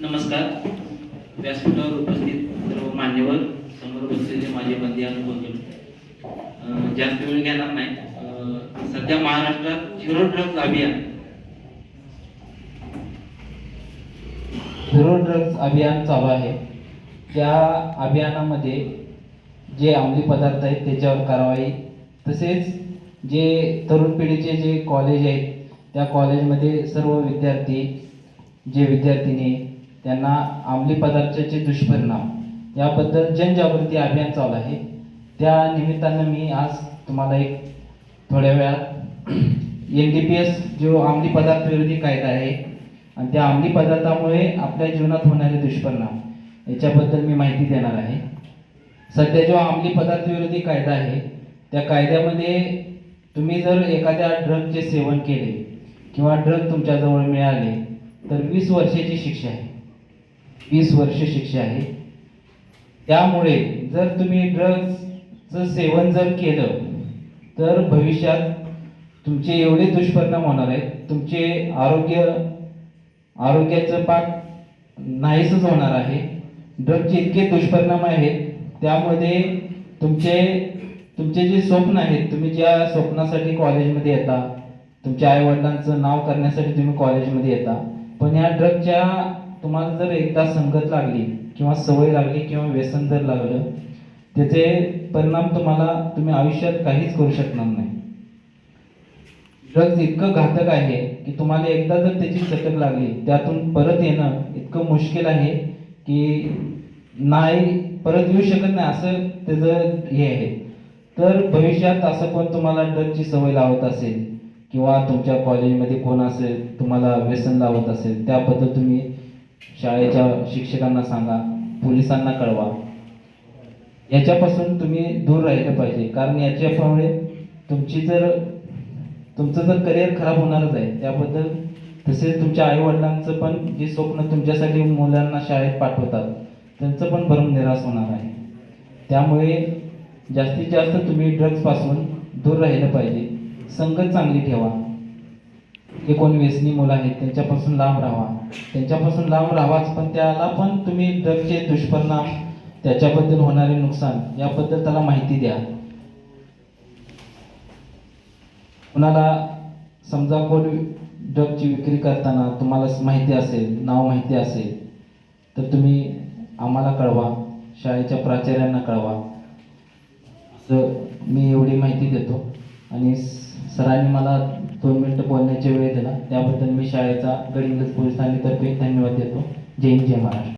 नमस्कार. व्यासपीठावर उपस्थित सर्व मान्यवर समोर बसलेले माझे बंदी अनुभव जास्त वेळ घेणार नाही. सध्या महाराष्ट्रात झिरो ड्रग्ज अभियान. झिरो ड्रग्ज अभियान चालू आहे. त्या अभियानामध्ये जे अंमली पदार्थ आहेत त्याच्यावर कारवाई तसेच जे तरुण पिढीचे जे कॉलेज आहेत त्या कॉलेजमध्ये सर्व विद्यार्थी जे विद्यार्थिनी त्यांना अंमली पदार्थाचे दुष्परिणाम. याबद्दल जनजागृती अभियान चालू आहे. त्या निमित्तानं मी आज तुम्हाला एक थोड्या वेळात एन डी पी एस जो अंमली पदार्थ विरोधी कायदा आहे आणि त्या अंमली पदार्थामुळे आपल्या जीवनात होणारे दुष्परिणाम याच्याबद्दल मी माहिती देणार आहे. सध्या जो अंमली पदार्थ विरोधी कायदा आहे त्या कायद्यामध्ये तुम्ही जर एखाद्या ड्रगचे सेवन केले किंवा ड्रग तुमच्याजवळ मिळाले तर वीस वर्षाची शिक्षा आहे. वीस वर्ष शिक्षा आहे. त्यामुळे जर तुम्ही ड्रग्जचं सेवन जर केलं तर भविष्यात तुमचे एवढे दुष्परिणाम होणार आहेत. तुमचे आरोग्य आरोग्याचं पाक नाहीसच होणार आहे. ड्रगचे इतके दुष्परिणाम आहेत. त्यामध्ये तुमचे तुमचे जे स्वप्न आहेत तुम्ही ज्या स्वप्नासाठी कॉलेजमध्ये येता तुमच्या आईवडिलांचं नाव करण्यासाठी तुम्ही कॉलेजमध्ये येता पण या ड्रगच्या तुम्हाला जर एकदा संगत लागली किंवा सवय लागली किंवा व्यसन जर लागलं त्याचे परिणाम तुम्हाला तुम्ही आयुष्यात काहीच करू शकणार नाही. ड्रग्ज इतकं घातक आहे की तुम्हाला एकदा जर त्याची चटक लागली त्यातून परत येणं इतकं मुश्किल आहे की नाही परत येऊ शकत नाही असं त्याचं हे आहे. तर भविष्यात असं कोण तुम्हाला ड्रगची सवय लावत असेल किंवा तुमच्या कॉलेजमध्ये कोण असेल तुम्हाला व्यसन लावत असेल त्याबद्दल तुम्ही शाळेच्या शिक्षकांना सांगा पोलिसांना कळवा. याच्यापासून तुम्ही दूर राहिलं पाहिजे. कारण याच्यामुळे तुमची जर तुमचं जर करिअर खराब होणारच आहे. त्याबद्दल तसेच तुमच्या आईवडिलांचं पण जे स्वप्न तुमच्यासाठी मुलांना शाळेत पाठवतात त्यांचं पण भरून निराश होणार आहे. त्यामुळे जास्तीत जास्त तुम्ही ड्रग्जपासून दूर राहिलं पाहिजे. संगत चांगली ठेवा. जे कोण व्यसनी मुलं आहेत त्यांच्यापासून लांब राहा. त्यांच्यापासून लांब राहावाच पण त्याला पण तुम्ही ड्रगचे दुष्परिणाम त्याच्याबद्दल होणारे नुकसान याबद्दल त्याला माहिती द्या. कुणाला समजा कोण ड्रगची विक्री करताना तुम्हाला माहिती असेल नाव माहिती असेल तर तुम्ही आम्हाला कळवा शाळेच्या प्राचार्यांना कळवा. असं मी एवढी माहिती देतो. आणि स- सरांनी मला दोन मिनटं बोलण्याची वेळ दिला. त्याबद्दल मी शाळेचा गडिंग्लज पोलीस तर्फे धन्यवाद देतो. जय हिंद जय महाराष्ट्र.